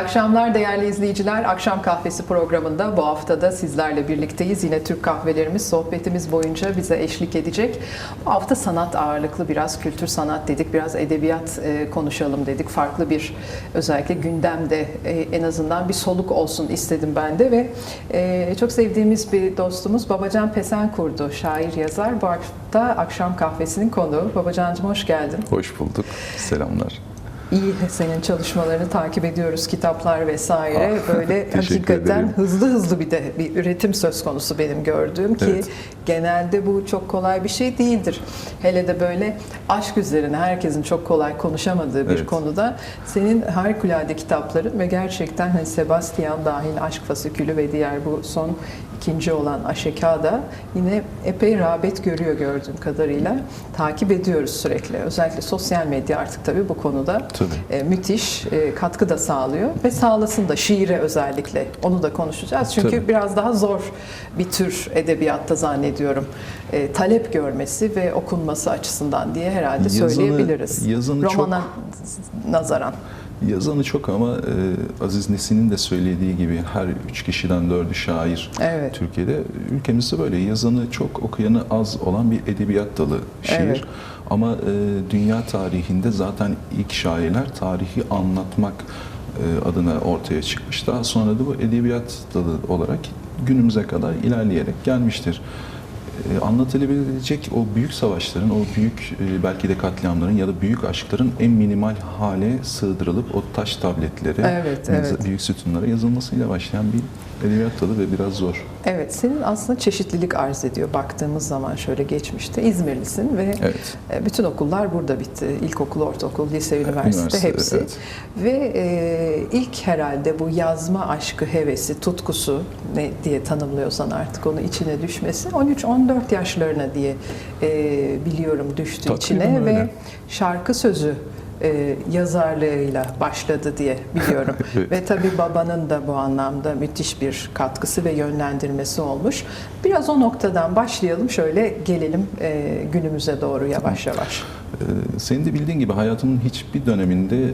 akşamlar değerli izleyiciler. Akşam Kahvesi programında bu hafta da sizlerle birlikteyiz. Yine Türk kahvelerimiz sohbetimiz boyunca bize eşlik edecek. Bu hafta sanat ağırlıklı biraz kültür sanat dedik, biraz edebiyat e, konuşalım dedik. Farklı bir özellikle gündemde e, en azından bir soluk olsun istedim ben de ve e, çok sevdiğimiz bir dostumuz Babacan Pesenkurdu, şair yazar. Bu hafta Akşam Kahvesi'nin konuğu. Babacancığım hoş geldin. Hoş bulduk. Selamlar. İyi senin çalışmalarını takip ediyoruz, kitaplar vesaire. Ah, Böyle hakikaten ederim. hızlı hızlı bir de bir üretim söz konusu benim gördüğüm ki Evet. genelde bu çok kolay bir şey değildir. Hele de böyle aşk üzerine herkesin çok kolay konuşamadığı bir Evet. konuda senin harikulade kitapların ve gerçekten hani Sebastian dahil Aşk Fasikülü ve diğer bu son ikinci olan Aşeka da yine epey rağbet görüyor gördüğüm kadarıyla. Takip ediyoruz sürekli. Özellikle sosyal medya artık tabii bu konuda Tabii. e, müthiş e, katkı da sağlıyor ve sağlasın da şiire özellikle onu da konuşacağız. Çünkü Tabii. biraz daha zor bir tür edebiyatta zannediyorum. E, talep görmesi ve okunması açısından diye herhalde Yazını- söyleyebiliriz. yazını çok- Romana nazaran. Yazanı çok ama e, Aziz Nesin'in de söylediği gibi her üç kişiden dördü şair. Evet. Türkiye'de ülkemizde böyle yazanı çok okuyanı az olan bir edebiyat dalı şiir. Evet. Ama e, dünya tarihinde zaten ilk şairler tarihi anlatmak e, adına ortaya çıkmış. Daha sonra da bu edebiyat dalı olarak günümüze kadar ilerleyerek gelmiştir. E, anlatılabilecek o büyük savaşların, o büyük e, belki de katliamların ya da büyük aşkların en minimal hale sığdırılıp o taş tabletlere, Evet, evet. büyük sütunlara yazılmasıyla başlayan bir edebiyat dalı ve biraz zor. Evet, senin aslında çeşitlilik arz ediyor baktığımız zaman şöyle geçmişte. İzmirlisin ve Evet. e, bütün okullar burada bitti. İlkokul, ortaokul, lise, üniversite, Üniversite, hepsi. evet. Ve e, ilk herhalde bu yazma aşkı, hevesi, tutkusu ne diye tanımlıyorsan artık onu içine düşmesi 13-14 yaşlarına diye e, biliyorum düştü Takriben içine ve öyle. şarkı sözü e, yazarlığıyla başladı diye biliyorum. Evet. Ve tabii babanın da bu anlamda müthiş bir katkısı ve yönlendirmesi olmuş. Biraz o noktadan başlayalım, şöyle gelelim e, günümüze doğru yavaş yavaş. Ee, Senin de bildiğin gibi hayatımın hiçbir döneminde e,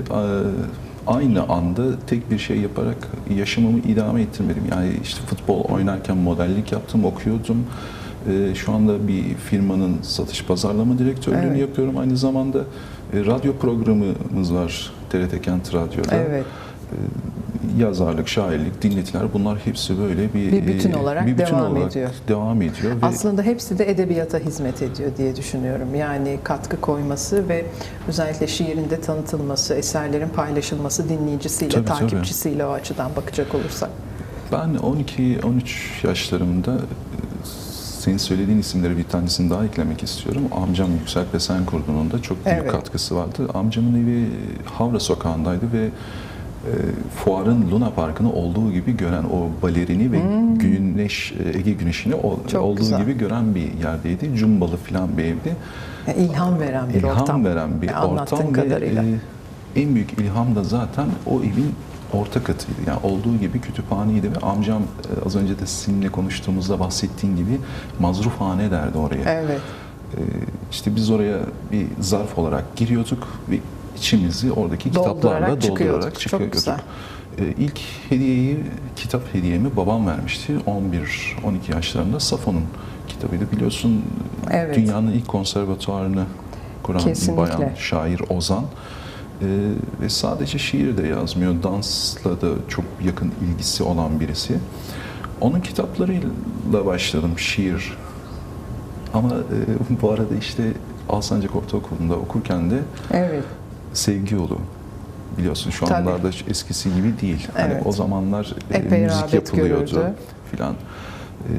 aynı anda tek bir şey yaparak yaşamımı idame ettirmedim. Yani işte futbol oynarken modellik yaptım, okuyordum. Ee, Şu anda bir firmanın satış pazarlama direktörlüğünü Evet. yapıyorum. Aynı zamanda e, radyo programımız var TRT Kent Radyo'da. Evet. Ee, Yazarlık, şairlik, dinletiler bunlar hepsi böyle bir, Bir bütün e, olarak bir bütün devam olarak ediyor. Devam ediyor. ve- Aslında hepsi de edebiyata hizmet ediyor diye düşünüyorum. Yani katkı koyması ve özellikle şiirin de tanıtılması, eserlerin paylaşılması dinleyicisiyle, Tabii, tabii. takipçisiyle o açıdan bakacak olursak. Ben 12-13 yaşlarımda e, senin söylediğin isimleri bir tanesini daha eklemek istiyorum. Amcam Yüksel Pesenkurdu'nun da çok büyük Evet. katkısı vardı. Amcamın evi e, Havra Sokağı'ndaydı ve e, fuarın Luna Parkı'nı olduğu gibi gören o balerini ve güneş e, Ege güneşini o- Hmm. Olduğu güzel. gibi gören bir yerdeydi. Cumbalı falan bir evdi. Yani ilham veren bir İlham ortam. veren bir Yani anlattığın ortam kadarıyla. ve e, en büyük ilham da zaten o evin orta katıydı. Yani olduğu gibi kütüphaneydi ve amcam e, az önce de sizinle konuştuğumuzda bahsettiğin gibi mazrufhane derdi oraya. Evet. E, işte biz oraya bir zarf olarak giriyorduk ve içimizi oradaki Doldurarak kitaplarla çıkıyorduk. doldurarak Çok çıkıyorduk. güzel. E, İlk hediyeyi, kitap hediyemi babam vermişti. 11-12 yaşlarında Safon'un kitabıydı. Biliyorsun Evet. dünyanın ilk konservatuarını kuran bayan şair Ozan. E, ve sadece şiir de yazmıyor. Dansla da çok yakın ilgisi olan birisi. Onun kitaplarıyla başladım şiir. Ama e, bu arada işte Alsancak Ortaokulu'nda okurken de Evet. sevgi yolu biliyorsun şu Tabii. anlarda eskisi gibi değil. Hani Evet. o zamanlar e, Epey müzik yapılıyordu filan.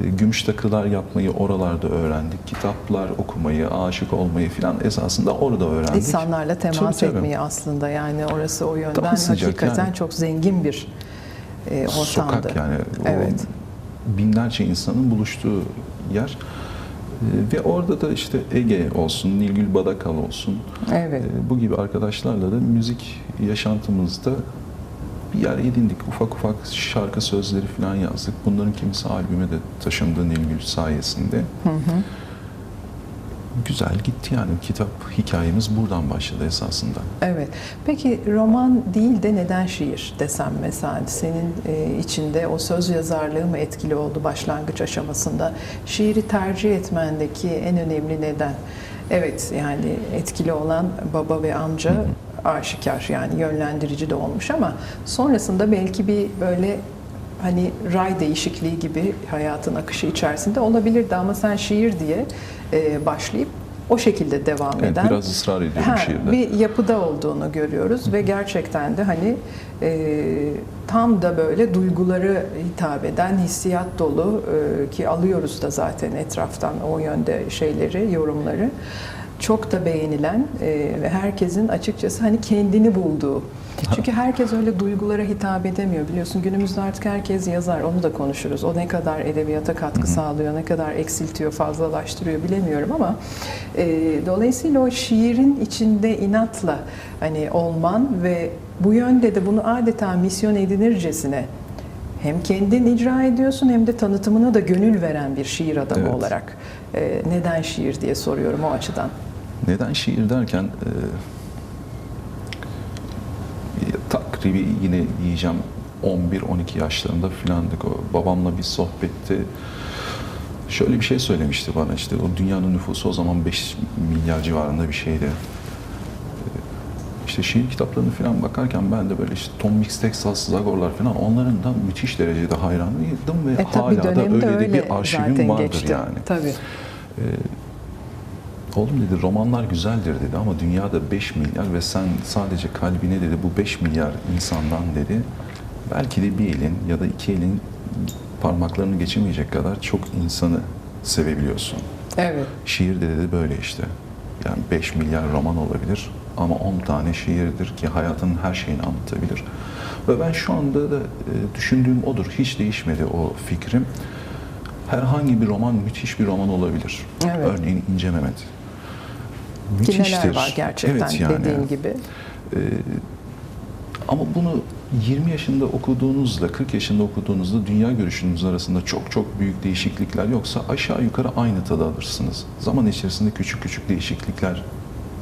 E, Gümüş takılar yapmayı oralarda öğrendik. Kitaplar okumayı, aşık olmayı filan esasında orada öğrendik. İnsanlarla temas Tabii, tabii. etmeyi aslında yani orası o yönden Daha sıcak hakikaten yani. çok zengin bir e, ortamdı. Sokak yani. O Evet. binlerce insanın buluştuğu yer. E, Ve orada da işte Ege olsun, Nilgül Badakal olsun, Evet. e, bu gibi arkadaşlarla da müzik yaşantımızda yer edindik. Ufak ufak şarkı sözleri falan yazdık. Bunların kimisi albüme de taşındı Nilgül sayesinde. Hı hı. güzel gitti yani. Kitap hikayemiz buradan başladı esasında. Evet. Peki roman değil de neden şiir desem mesela senin e, içinde o söz yazarlığı mı etkili oldu başlangıç aşamasında? Şiiri tercih etmendeki en önemli neden? Evet yani etkili olan baba ve amca aşikar yani yönlendirici de olmuş ama sonrasında belki bir böyle hani ray değişikliği gibi hayatın akışı içerisinde olabilirdi ama sen şiir diye e, başlayıp o şekilde devam Evet, eden biraz ısrar ediyorum Ha, şiirde. bir yapıda olduğunu görüyoruz ve gerçekten de hani e, tam da böyle duyguları hitap eden hissiyat dolu e, ki alıyoruz da zaten etraftan o yönde şeyleri, yorumları. Çok da beğenilen e, ve herkesin açıkçası hani kendini bulduğu. Çünkü herkes öyle duygulara hitap edemiyor. Biliyorsun günümüzde artık herkes yazar. Onu da konuşuruz. O ne kadar edebiyata katkı sağlıyor, ne kadar eksiltiyor, fazlalaştırıyor bilemiyorum ama e, dolayısıyla o şiirin içinde inatla hani olman ve bu yönde de bunu adeta misyon edinircesine hem kendin icra ediyorsun hem de tanıtımına da gönül veren bir şiir adamı Evet. olarak. E, neden şiir diye soruyorum o açıdan. Neden şiir derken e, takribi yine diyeceğim 11-12 yaşlarında filandık. O babamla bir sohbette şöyle bir şey söylemişti bana işte o dünyanın nüfusu o zaman 5 milyar civarında bir şeydi. E, İşte şiir kitaplarını falan bakarken ben de böyle işte Tom Mix, Texas, Zagorlar falan onların da müthiş derecede hayranıydım ve E hala da öyle, de öyle bir arşivim vardır geçti. yani. Tabii. Oğlum dedi romanlar güzeldir dedi ama dünyada 5 milyar ve sen sadece kalbine dedi bu 5 milyar insandan dedi belki de bir elin ya da iki elin parmaklarını geçemeyecek kadar çok insanı sevebiliyorsun. Evet. Şiir de dedi böyle işte. Yani 5 milyar roman olabilir ama 10 tane şiirdir ki hayatın her şeyini anlatabilir. Ve ben şu anda da e, düşündüğüm odur. Hiç değişmedi o fikrim. Herhangi bir roman müthiş bir roman olabilir. Evet. Örneğin İnce Mehmet. Ki Müthiştir. neler var gerçekten Evet yani. dediğin gibi. Ee, ama bunu 20 yaşında okuduğunuzla 40 yaşında okuduğunuzda dünya görüşünüz arasında çok çok büyük değişiklikler yoksa aşağı yukarı aynı tadı alırsınız. Zaman içerisinde küçük küçük değişiklikler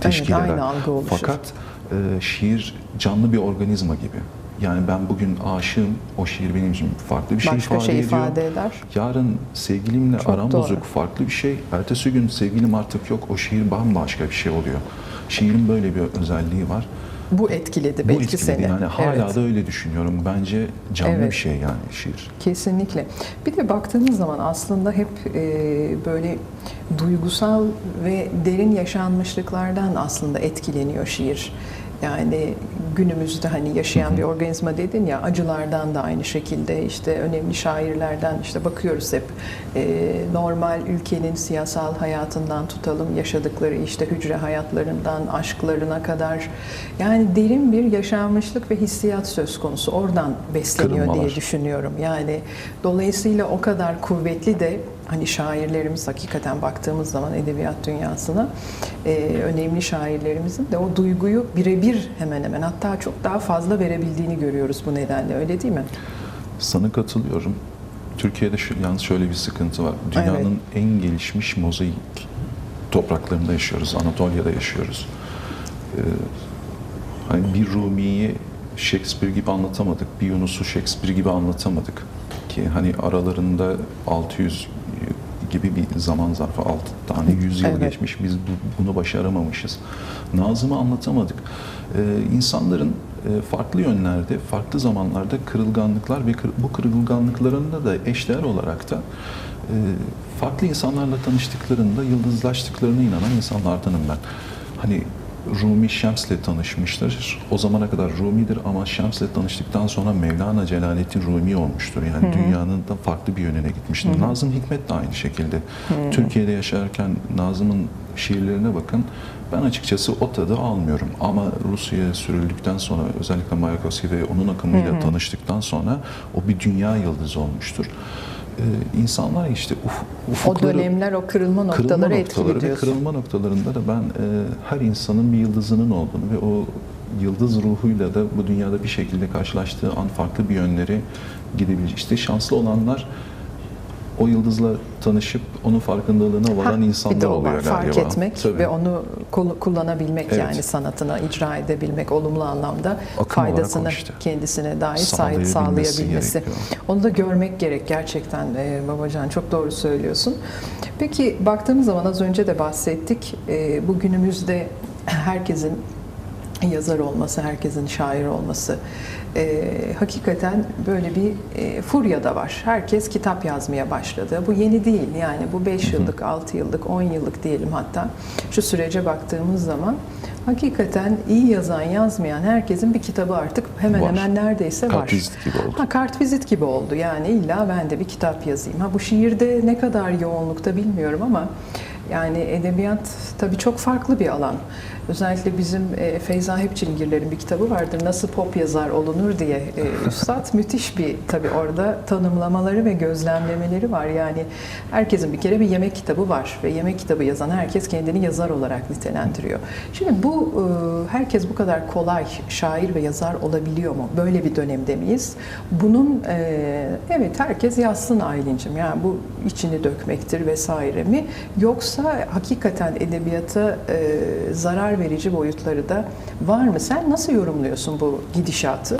teşkil aynı eder. Fakat e, şiir canlı bir organizma gibi. Yani ben bugün aşığım, o şiir benim için farklı bir şey Başka ifade şey ediyor. ifade eder. Yarın sevgilimle Çok aram doğru. bozuk farklı bir şey. Ertesi gün sevgilim artık yok. O şiir bambaşka bir şey oluyor. Şiirin böyle bir özelliği var. Bu etkiledi Bu belki etkiledi. seni. Yani hala Evet. da öyle düşünüyorum. Bence canlı Evet. bir şey yani şiir. Kesinlikle. Bir de baktığımız zaman aslında hep e, böyle duygusal ve derin yaşanmışlıklardan aslında etkileniyor şiir. Yani günümüzde hani yaşayan bir organizma dedin ya acılardan da aynı şekilde işte önemli şairlerden işte bakıyoruz hep e, normal ülkenin siyasal hayatından tutalım yaşadıkları işte hücre hayatlarından aşklarına kadar yani derin bir yaşanmışlık ve hissiyat söz konusu oradan besleniyor diye Kırılmalar. düşünüyorum. Yani dolayısıyla o kadar kuvvetli de hani şairlerimiz hakikaten baktığımız zaman edebiyat dünyasına e, önemli şairlerimizin de o duyguyu birebir hemen hemen hatta çok daha fazla verebildiğini görüyoruz bu nedenle öyle değil mi? Sana katılıyorum. Türkiye'de şu, yalnız şöyle bir sıkıntı var. Dünyanın en gelişmiş mozaik topraklarında yaşıyoruz. Anatolia'da yaşıyoruz. Ee, hani bir Rumi'yi Shakespeare gibi anlatamadık. Bir Yunus'u Shakespeare gibi anlatamadık. Ki hani aralarında 600 gibi bir zaman zarfı 6 tane 100 yıl Evet. geçmiş. Biz bu- bunu başaramamışız. Nazım'ı anlatamadık. Ee, insanların e, farklı yönlerde, farklı zamanlarda kırılganlıklar ve kır- bu kırılganlıklarında da eşdeğer olarak da e, farklı insanlarla tanıştıklarında yıldızlaştıklarına inanan insanlardanım ben. Hani Rumi Şems'le tanışmıştır. O zamana kadar Rumi'dir ama Şems'le tanıştıktan sonra Mevlana Celaleddin Rumi olmuştur. Yani dünyanın da farklı bir yönüne gitmiştir. Nazım Hikmet de aynı şekilde. Türkiye'de yaşarken Nazım'ın şiirlerine bakın. Ben açıkçası o tadı almıyorum. Ama Rusya'ya sürüldükten sonra özellikle Mayakovsky ve onun akımıyla tanıştıktan sonra o bir dünya yıldızı olmuştur. Ee, insanlar işte uf, O ufukları... dönemler o kırılma noktaları Kırılma noktaları ve kırılma noktalarında da ben e, her insanın bir yıldızının olduğunu ve o yıldız ruhuyla da bu dünyada bir şekilde karşılaştığı an farklı bir yönlere gidebilecek. İşte şanslı olanlar o yıldızla tanışıp onun farkındalığına varan Ha, bir de insanlar o var. oluyor Fark galiba. etmek Tabii. ve onu kul- kullanabilmek Evet. yani sanatına icra edebilmek olumlu anlamda Akım faydasını işte. kendisine dair Sağlayabilmesi sağlayabilmesi. gerekiyor. Onu da görmek gerek gerçekten e, Babacan çok doğru söylüyorsun. Peki baktığımız zaman az önce de bahsettik. E, bugünümüzde herkesin yazar olması, herkesin şair olması e, hakikaten böyle bir e, furya da var. Herkes kitap yazmaya başladı. Bu yeni değil yani bu 5 yıllık, 6 yıllık, 10 yıllık diyelim hatta şu sürece baktığımız zaman hakikaten iyi yazan, yazmayan herkesin bir kitabı artık hemen Var. hemen neredeyse var. Kartvizit gibi oldu. Ha, kartvizit gibi oldu yani illa ben de bir kitap yazayım. Ha bu şiirde ne kadar yoğunlukta bilmiyorum ama yani edebiyat tabii çok farklı bir alan. Özellikle bizim e, Feyza Hepçilingirler'in bir kitabı vardır. Nasıl pop yazar olunur diye e, üstad müthiş bir tabii orada tanımlamaları ve gözlemlemeleri var. Yani herkesin bir kere bir yemek kitabı var ve yemek kitabı yazan herkes kendini yazar olarak nitelendiriyor. Şimdi bu e, herkes bu kadar kolay şair ve yazar olabiliyor mu? Böyle bir dönemde miyiz? Bunun e, evet herkes yazsın Aylin'cim yani bu içini dökmektir vesaire mi? Yoksa hakikaten edebiyata e, zarar verici boyutları da var mı? Sen nasıl yorumluyorsun bu gidişatı?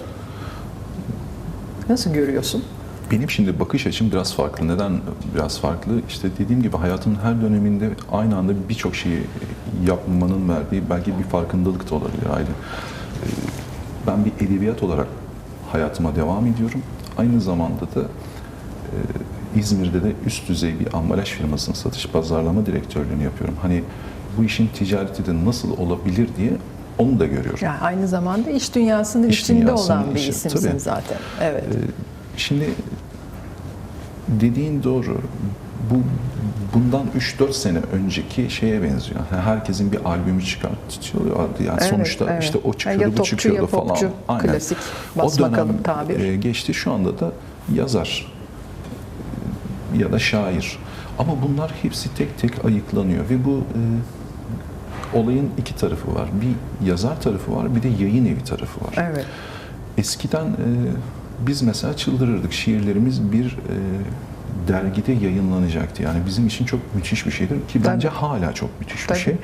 Nasıl görüyorsun? Benim şimdi bakış açım biraz farklı. Neden biraz farklı? İşte dediğim gibi hayatın her döneminde aynı anda birçok şeyi yapmanın verdiği belki bir farkındalık da olabilir ayrı. Ee, Ben bir edebiyat olarak hayatıma devam ediyorum. Aynı zamanda da e, İzmir'de de üst düzey bir ambalaj firmasının satış pazarlama direktörlüğünü yapıyorum. Hani bu işin ticareti de nasıl olabilir diye onu da görüyorum. Yani aynı zamanda iş dünyasının İş içinde dünyasının olan bir içi- isimsin tabii. zaten. Evet. Ee, Şimdi dediğin doğru. Bu bundan 3-4 sene önceki şeye benziyor. Yani herkesin bir albümü çıkartıyorlardı. Yani Evet, sonuçta evet. işte o çıkıyordu, ya bu topçu çıkıyordu ya falan. popçu. Aynen. Klasik O bas dönem bakalım tabir. e, geçti. Şu anda da yazar ya da şair. Ama bunlar hepsi tek tek ayıklanıyor ve bu e, olayın iki tarafı var. Bir yazar tarafı var, bir de yayın evi tarafı var. evet. Eskiden e, biz mesela çıldırırdık. Şiirlerimiz bir e, dergide yayınlanacaktı. Yani bizim için çok müthiş bir şeydir ki bence hala çok müthiş Tabii. bir şey. E,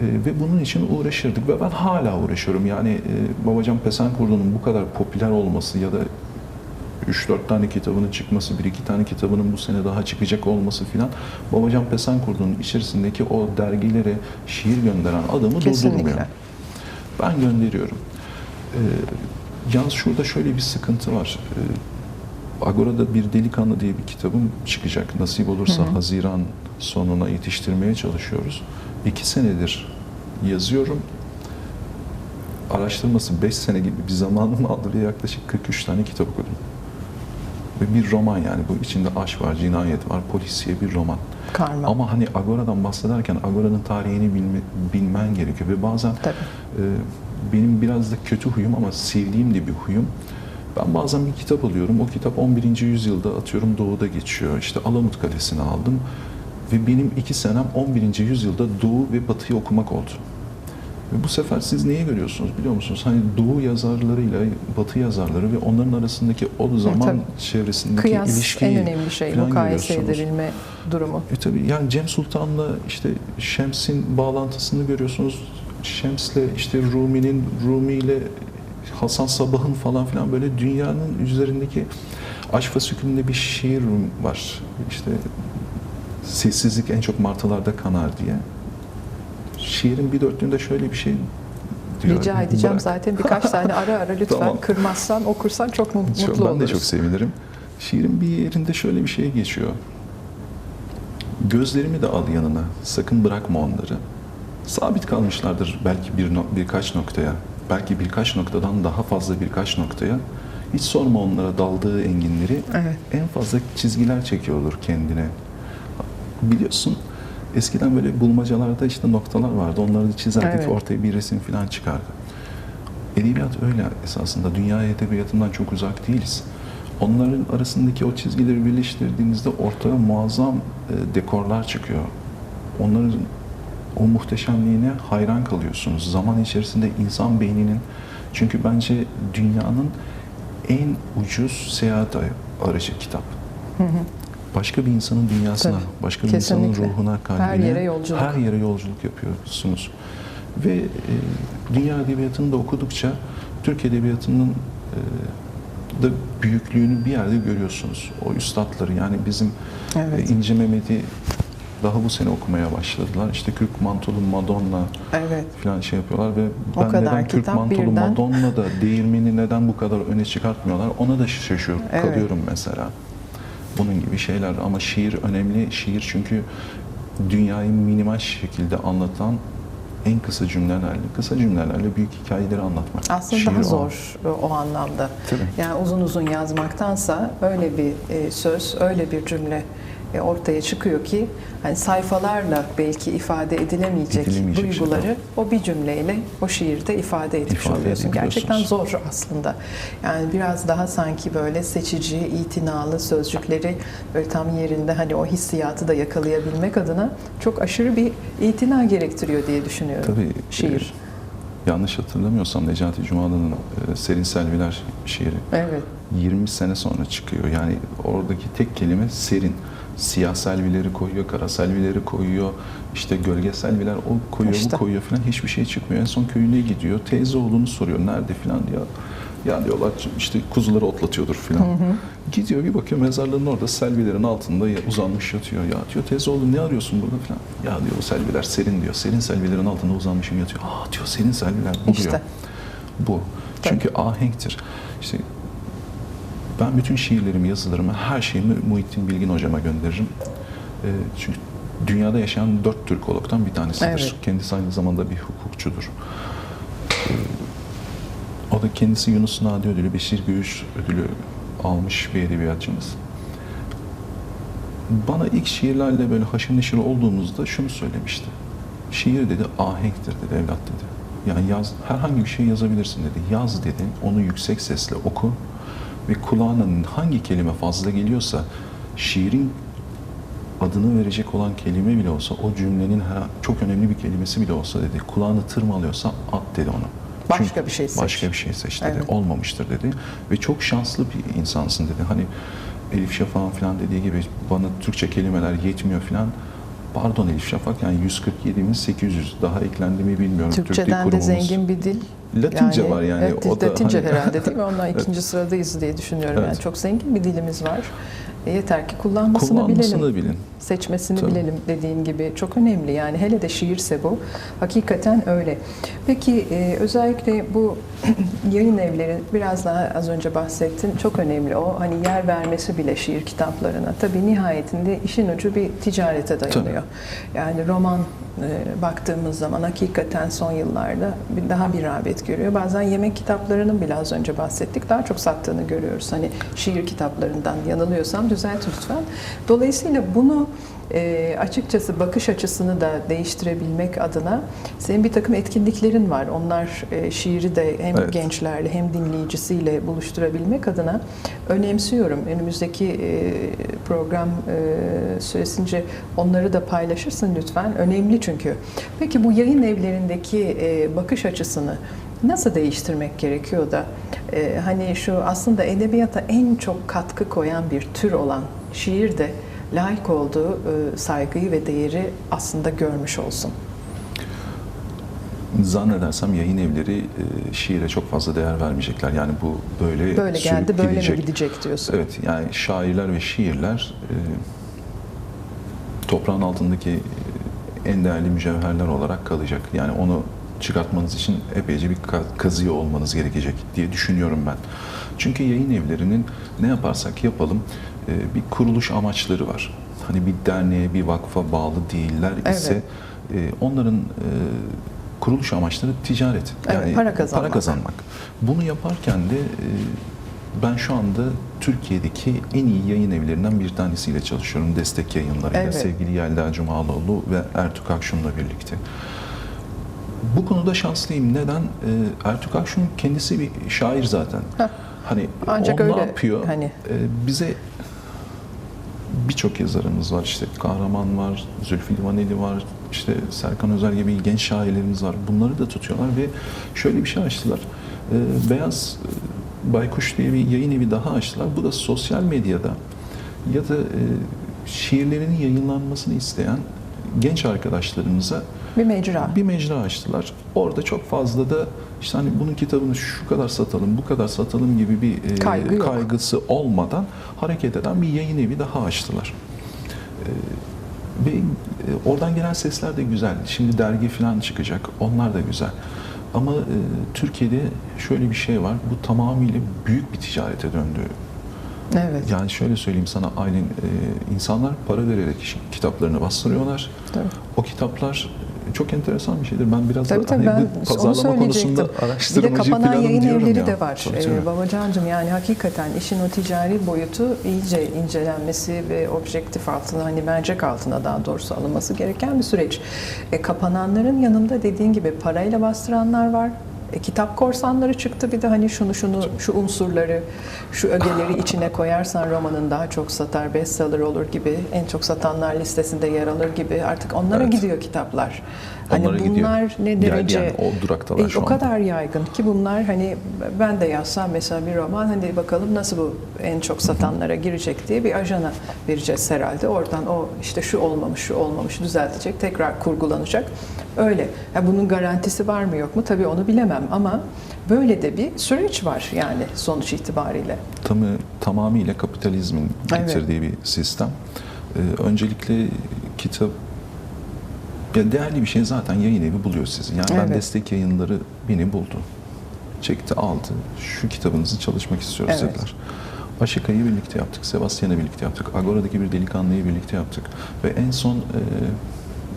ve bunun için uğraşırdık ve ben hala uğraşıyorum. Yani e, Babacan Pesenkurdu'nun bu kadar popüler olması ya da 3-4 tane kitabının çıkması, bir iki tane kitabının bu sene daha çıkacak olması filan Babacan Pesenkurdu'nun içerisindeki o dergilere şiir gönderen adamı Kesinlikle. durdurmuyor. Ben gönderiyorum. Ee, yalnız şurada şöyle bir sıkıntı var. Ee, Agora'da bir delikanlı diye bir kitabım çıkacak. Nasip olursa Hı hı. Haziran sonuna yetiştirmeye çalışıyoruz. İki senedir yazıyorum. Araştırması 5 sene gibi bir zamanım aldı ve yaklaşık 43 tane kitap okudum. Ve bir roman yani bu içinde aşk var, cinayet var, polisiye bir roman. Karma. Ama hani Agora'dan bahsederken Agora'nın tarihini bilme, bilmen gerekiyor ve bazen Tabii. e, benim biraz da kötü huyum ama sevdiğim de bir huyum. Ben bazen bir kitap alıyorum. O kitap 11. yüzyılda atıyorum Doğu'da geçiyor. İşte Alamut Kalesi'ni aldım. Ve benim iki senem 11. yüzyılda Doğu ve Batı'yı okumak oldu. Ve bu sefer siz neyi görüyorsunuz biliyor musunuz? Hani Doğu yazarlarıyla Batı yazarları ve onların arasındaki o zaman tabii. çevresindeki Kıyas ilişkiyi en önemli şey. Mukayese edilme durumu. E tabii yani Cem Sultan'la işte Şems'in bağlantısını görüyorsunuz. Şems'le işte Rumi'nin Rumi ile Hasan Sabah'ın falan filan böyle dünyanın üzerindeki Aşfa Sükün'de bir şiir var. İşte sessizlik en çok martılarda kanar diye. Şiirin bir dörtlüğünde şöyle bir şey diyor. Rica edeceğim Bırak. zaten birkaç tane ara ara lütfen Tamam. kırmazsan okursan çok mu- mutlu Çok- ben oluruz. de çok sevinirim. Şiirin bir yerinde şöyle bir şey geçiyor. Gözlerimi de al yanına, sakın bırakma onları. Sabit kalmışlardır belki bir no- birkaç noktaya, belki birkaç noktadan daha fazla birkaç noktaya. Hiç sorma onlara daldığı enginleri. Evet. En fazla çizgiler çekiyordur kendine. Biliyorsun eskiden böyle bulmacalarda işte noktalar vardı. Onları çizerdik Evet. ortaya bir resim falan çıkardı. Edebiyat öyle esasında. Dünya edebiyatından çok uzak değiliz. Onların arasındaki o çizgileri birleştirdiğinizde ortaya muazzam e, dekorlar çıkıyor. Onların o muhteşemliğine hayran kalıyorsunuz. Zaman içerisinde insan beyninin çünkü bence dünyanın en ucuz seyahat aracı kitap. Başka bir insanın dünyasına, Tabii, başka bir kesinlikle. insanın ruhuna, kalbine, yere yolculuk. her yere yolculuk yapıyorsunuz. Ve e, dünya edebiyatını da okudukça Türk edebiyatının e, da büyüklüğünü bir yerde görüyorsunuz. O üstadları yani bizim Evet. e, İnce Mehmet'i daha bu sene okumaya başladılar. İşte Kürk Mantolu Madonna Evet. falan şey yapıyorlar ve O ben kadar neden Kürk Mantolu birden- Madonna da değirmeni neden bu kadar öne çıkartmıyorlar ona da şaşıyorum Evet. kalıyorum mesela. Bunun gibi şeyler ama şiir önemli. Şiir çünkü dünyayı minimal şekilde anlatan en kısa cümlelerle, kısa cümlelerle büyük hikayeleri anlatmak. Aslında Şiir daha o. zor e, o anlamda. Tabii. Yani uzun uzun yazmaktansa öyle bir e, söz, öyle bir cümle e, ortaya çıkıyor ki hani sayfalarla belki ifade edilemeyecek, Edilemeyecek duyguları şeyler. o bir cümleyle o şiirde ifade etmiş İfade oluyorsun. Gerçekten zor aslında. Yani biraz daha sanki böyle seçici, itinalı sözcükleri böyle tam yerinde hani o hissiyatı da yakalayabilmek adına çok aşırı bir itina gerektiriyor diye düşünüyorum. Tabii, Şiir. e, yanlış hatırlamıyorsam Necati Cumalı'nın e, Serin Selviler şiiri Evet. 20 sene sonra çıkıyor. Yani oradaki tek kelime serin. Siyah selvileri koyuyor, kara selvileri koyuyor, işte gölge selviler o koyuyor, İşte. bu koyuyor falan hiçbir şey çıkmıyor. En son köyüne gidiyor, teyze oğlunu soruyor nerede falan diyor. Ya diyorlar işte kuzuları otlatıyordur falan. Gidiyor bir bakıyor mezarlığın orada selvilerin altında ya- uzanmış yatıyor. Ya diyor teyze oğlum ne arıyorsun burada falan. Ya diyor o selviler serin diyor. Serin selvilerin altında uzanmışım yatıyor. Aa diyor serin selviler bu İşte. diyor. Bu. Çünkü ahenktir. İşte ben bütün şiirlerimi, yazılarımı, her şeyimi Muhittin Bilgin hocama gönderirim. Ee, çünkü dünyada yaşayan dört Türkolog'dan bir tanesidir. Evet. Kendisi aynı zamanda bir hukukçudur. Ee, o da kendisi Yunus Nadi ödülü, Beşir Göğüş ödülü almış bir edebiyatçımız. Bana ilk şiirlerle böyle haşır neşir olduğumuzda şunu söylemişti. Şiir dedi ahenktir dedi evlat dedi. Yani yaz, herhangi bir şey yazabilirsin dedi. Yaz dedi, onu yüksek sesle oku ve kulağına hangi kelime fazla geliyorsa şiirin adını verecek olan kelime bile olsa o cümlenin her- çok önemli bir kelimesi bile olsa dedi kulağını tırmalıyorsa at dedi onu. Başka bir şey seç. Başka bir şey seç dedi. Evet. Olmamıştır dedi. Ve çok şanslı bir insansın dedi. Hani Elif Şafak'ın falan dediği gibi bana Türkçe kelimeler yetmiyor falan. Pardon Elif Şafak yani 147'miz 800 daha eklendi mi bilmiyorum. Türk Türkçeden de Kurumumuz. zengin bir dil. Latince var yani. Evet, o da Latince hani- herhalde değil mi? Ondan Evet. ikinci sıradayız diye düşünüyorum. Evet. Yani çok zengin bir dilimiz var. E, yeter ki kullanmasını, Kullanmasını bilelim. bilin. Seçmesini Tabii. bilelim dediğin gibi. Çok önemli yani. Hele de şiirse bu. Hakikaten öyle. Peki e, özellikle bu yayın evleri biraz daha az önce bahsettin. Çok önemli o. Hani yer vermesi bile şiir kitaplarına. Tabii nihayetinde işin ucu bir ticarete dayanıyor. Yani roman e, baktığımız zaman hakikaten son yıllarda daha bir rağbet görüyor. Bazen yemek kitaplarının bile az önce bahsettik daha çok sattığını görüyoruz. Hani şiir kitaplarından yanılıyorsam düzelt lütfen. Dolayısıyla bunu e, açıkçası bakış açısını da değiştirebilmek adına senin bir takım etkinliklerin var. Onlar e, şiiri de hem Evet. gençlerle hem dinleyicisiyle buluşturabilmek adına önemsiyorum. Önümüzdeki e, program e, süresince onları da paylaşırsın lütfen. Önemli çünkü. Peki bu yayın evlerindeki e, bakış açısını nasıl değiştirmek gerekiyor da e, hani şu aslında edebiyata en çok katkı koyan bir tür olan şiir de layık olduğu e, saygıyı ve değeri aslında görmüş olsun. Zannedersem yayın evleri e, şiire çok fazla değer vermeyecekler. Yani bu böyle Böyle geldi, böyle gidecek. mi gidecek diyorsun? Evet, yani şairler ve şiirler e, toprağın altındaki en değerli mücevherler olarak kalacak. Yani onu çıkartmanız için epeyce bir ka- kazıyor olmanız gerekecek diye düşünüyorum ben. Çünkü yayın evlerinin ne yaparsak yapalım bir kuruluş amaçları var. Hani bir derneğe, bir vakfa bağlı değiller ise e, onların e, kuruluş amaçları ticaret. Evet, para kazanmak. Para kazanmak. Bunu yaparken de e, ben şu anda Türkiye'deki en iyi yayın evlerinden bir tanesiyle çalışıyorum. Destek yayınlarıyla. Evet. Sevgili Yelda Cumaloğlu ve Ertuğ Akşun'la birlikte. Bu konuda şanslıyım. Neden? Ertuğ Akşun kendisi bir şair zaten. Heh. Hani Ancak o öyle ne yapıyor? hani. Bize birçok yazarımız var. İşte Kahraman var, Zülfü Livaneli var, işte Serkan Özer gibi genç şairlerimiz var. Bunları da tutuyorlar ve şöyle bir şey açtılar. Ee, Beyaz e, Baykuş diye bir yayın evi daha açtılar. Bu da sosyal medyada ya da e, şiirlerinin yayınlanmasını isteyen genç arkadaşlarımıza Bir mecra. bir mecra açtılar. Orada çok fazla da işte hani bunun kitabını şu kadar satalım, bu kadar satalım gibi bir e, Kaygı yok. kaygısı olmadan hareket eden bir yayın evi daha açtılar. E, ve e, oradan gelen sesler de güzel. Şimdi dergi falan çıkacak. Onlar da güzel. Ama e, Türkiye'de şöyle bir şey var. Bu tamamıyla büyük bir ticarete döndü. Evet. Yani şöyle söyleyeyim sana Aylin, e, insanlar para vererek kitaplarını bastırıyorlar. Tabii. O kitaplar çok enteresan bir şeydir. Ben biraz Tabii da tabii hani ben pazarlama söyleyecektim. konusunda Bir de araştırmacı kapanan yayın evleri ya. de var. Tabii, tabii. Ee, Babacancığım yani hakikaten işin o ticari boyutu iyice incelenmesi ve objektif altına hani mercek altına daha doğrusu alınması gereken bir süreç. E, kapananların yanında dediğin gibi parayla bastıranlar var. E, kitap korsanları çıktı bir de hani şunu şunu şu unsurları şu ögeleri içine koyarsan romanın daha çok satar bestseller olur gibi en çok satanlar listesinde yer alır gibi artık onlara Evet. gidiyor kitaplar. Hani Onlara gidiyor. bunlar ne derece yani, o duraktalar E, şu o anda. kadar yaygın ki bunlar hani ben de yazsam mesela bir roman hani bakalım nasıl bu en çok satanlara girecek diye bir ajana vereceğiz herhalde. Oradan o işte şu olmamış şu olmamış düzeltecek tekrar kurgulanacak. Öyle. Ya bunun garantisi var mı yok mu tabii onu bilemem ama böyle de bir süreç var yani sonuç itibariyle. Tamı, tamamıyla kapitalizmin Evet. getirdiği bir sistem. Ee, öncelikle kitap ya değerli bir şey zaten yayın evi buluyor sizi. Yani ben Evet. destek yayınları beni buldu. Çekti aldı. Şu kitabınızı çalışmak istiyoruz Evet. dediler. Aşika'yı birlikte yaptık. Sebastian'ı birlikte yaptık. Agora'daki bir delikanlıyı birlikte yaptık. Ve en son e,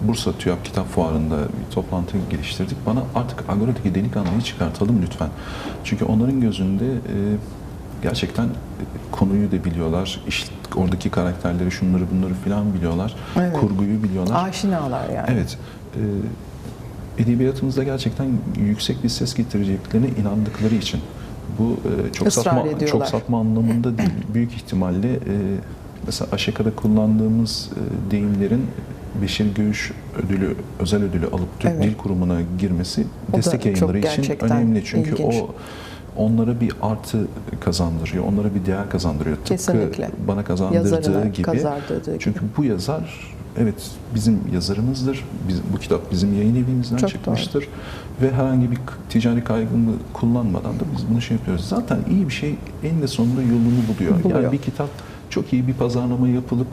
Bursa TÜYAP Kitap Fuarı'nda bir toplantı geliştirdik. Bana artık Agora'daki delikanlıyı çıkartalım lütfen. Çünkü onların gözünde e, gerçekten konuyu da biliyorlar. İşte oradaki karakterleri, şunları bunları filan biliyorlar. Evet. Kurguyu biliyorlar. Aşinalar yani. Evet. E, edebiyatımızda gerçekten yüksek bir ses getireceklerine inandıkları için bu e, çok Israr satma ediyorlar. çok satma anlamında değil. Büyük ihtimalle e, mesela Aşeka'da kullandığımız e, deyimlerin Beşir Göğüş ödülü, özel ödülü alıp Türk Evet. Dil Kurumu'na girmesi O destek yayınları için önemli. Çünkü ilginç. o onlara bir artı kazandırıyor, onlara bir değer kazandırıyor. Tıpkı Kesinlikle. bana kazandırdığı Yazarına gibi. kazandırdığı gibi. Çünkü bu yazar evet bizim yazarımızdır. Biz, bu kitap bizim yayın evimizden Çok çıkmıştır. Ve herhangi bir ticari kaygını kullanmadan da biz bunu şey yapıyoruz. Zaten iyi bir şey eninde sonunda yolunu buluyor. Buluyor. Yani bir kitap çok iyi bir pazarlama yapılıp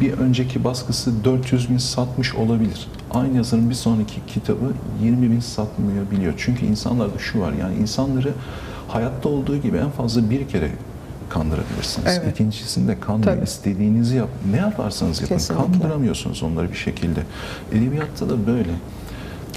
bir önceki baskısı 400 bin satmış olabilir. Aynı yazarın bir sonraki kitabı 20 bin satmayabiliyor. Çünkü insanlarda şu var yani insanları hayatta olduğu gibi en fazla bir kere kandırabilirsiniz. Evet. İkincisinde kandırın. Tabii. İstediğinizi yap. Ne yaparsanız yapın. Kesinlikle. Kandıramıyorsunuz onları bir şekilde. Edebiyatta da böyle.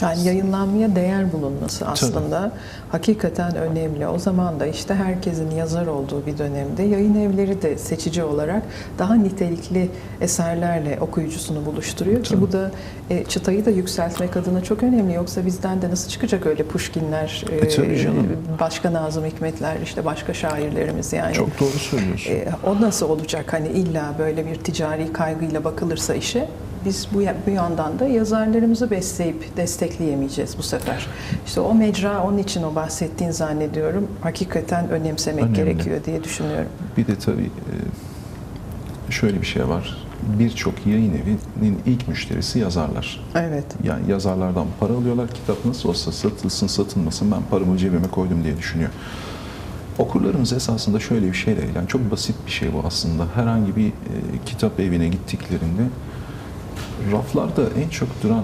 Yani yayınlanmaya değer bulunması aslında hakikaten önemli. O zaman da işte herkesin yazar olduğu bir dönemde yayın evleri de seçici olarak daha nitelikli eserlerle okuyucusunu buluşturuyor ki Tabii. bu da e, çıtayı da yükseltmek adına çok önemli. Yoksa bizden de nasıl çıkacak öyle Pushkinler, E, tabii canım. başka Nazım Hikmetler, işte başka şairlerimiz yani. Çok doğru söylüyorsun. E, o nasıl olacak hani illa böyle bir ticari kaygıyla bakılırsa işe biz bu, bu yandan da yazarlarımızı besleyip destekleyemeyeceğiz bu sefer. İşte o mecra onun için o bahsettiğin zannediyorum hakikaten önemsemek Önemli. gerekiyor diye düşünüyorum. Bir de tabii e, şöyle bir şey var. Birçok yayın evinin ilk müşterisi yazarlar. Evet. Yani yazarlardan para alıyorlar. Kitap nasıl olsa satılsın satılmasın ben paramı cebime koydum diye düşünüyor. Okurlarımız esasında şöyle bir şey değil. Yani çok basit bir şey bu aslında. Herhangi bir e, kitap evine gittiklerinde raflarda en çok duran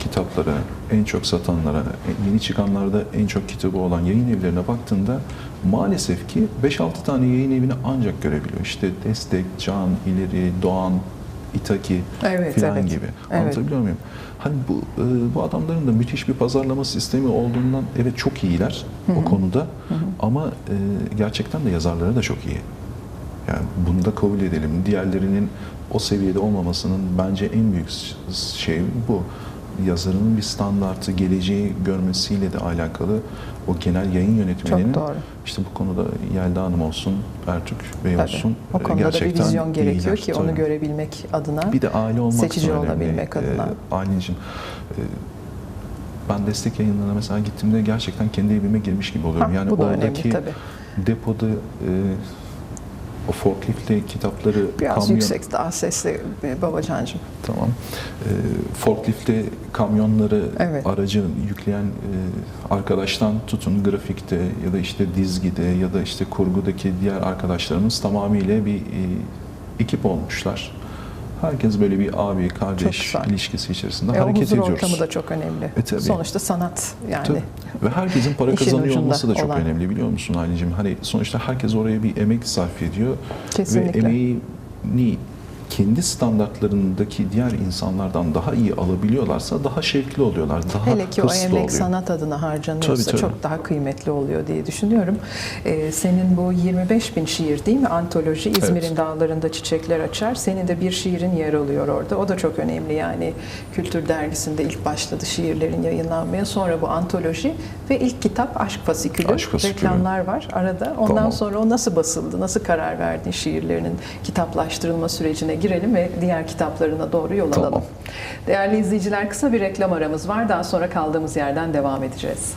kitaplara, en çok satanlara, en- yeni çıkanlarda en çok kitabı olan yayın evlerine baktığında maalesef ki 5-6 tane yayın evini ancak görebiliyor. İşte Destek, Can, İleri, Doğan, İtaki Evet, filan evet. gibi. Evet. Anlatabiliyor muyum? Hani bu e, bu adamların da müthiş bir pazarlama sistemi olduğundan evet çok iyiler o konuda ama e, gerçekten de yazarları da çok iyi. Yani bunu da kabul edelim. Diğerlerinin o seviyede olmamasının bence en büyük şey bu. Yazarının bir standartı, geleceği görmesiyle de alakalı o genel yayın yönetmeninin işte bu konuda Yelda Hanım olsun, Ertürk Bey Tabii. olsun O e, konuda da bir gerçekten vizyon gerekiyor iyiler. ki onu görebilmek adına. Bir de aile olmak Seçici önemli. olabilmek adına. Ee, Aylin'cim, e, ben destek yayınlarına mesela gittiğimde gerçekten kendi evime girmiş gibi oluyorum. Ha, yani bu da önemli oradaki tabii. depoda e, o forkliftli kitapları Biraz kamyon yüksek, daha sesli e, Babacancığım. tamam. E, forkliftli kamyonları Evet. aracı yükleyen e, arkadaştan tutun grafikte ya da işte dizgide ya da işte kurgudaki diğer arkadaşlarımız tamamıyla bir e, ekip olmuşlar. Herkes böyle bir abi kardeş ilişkisi içerisinde E, hareket ediyoruz. ortamı da çok önemli. E, tabii. Sonuçta sanat yani. Tabii. Ve herkesin para kazanıyor olması da çok olan. önemli biliyor musun Halicim? Hani sonuçta herkes oraya bir emek sarf ediyor Kesinlikle. ve emeğini kendi standartlarındaki diğer insanlardan daha iyi alabiliyorlarsa daha şevkli oluyorlar, daha Hele ki o emek oluyor. sanat adına harcanıyorsa Tabii, tabii. çok daha kıymetli oluyor diye düşünüyorum. Ee, senin bu 25 bin şiir değil mi? Antoloji İzmir'in Evet. dağlarında çiçekler açar. Senin de bir şiirin yer alıyor orada. O da çok önemli yani. Kültür dergisinde ilk başladı şiirlerin yayınlanmaya. Sonra bu antoloji ve ilk kitap Aşk Fasikülü. Aşk Fasikülü. Reklamlar var arada. Ondan Tamam. sonra o nasıl basıldı? Nasıl karar verdin şiirlerinin kitaplaştırılma sürecine girelim ve diğer kitaplarına doğru yol Tamam. alalım. Değerli izleyiciler kısa bir reklam aramız var. Daha sonra kaldığımız yerden devam edeceğiz.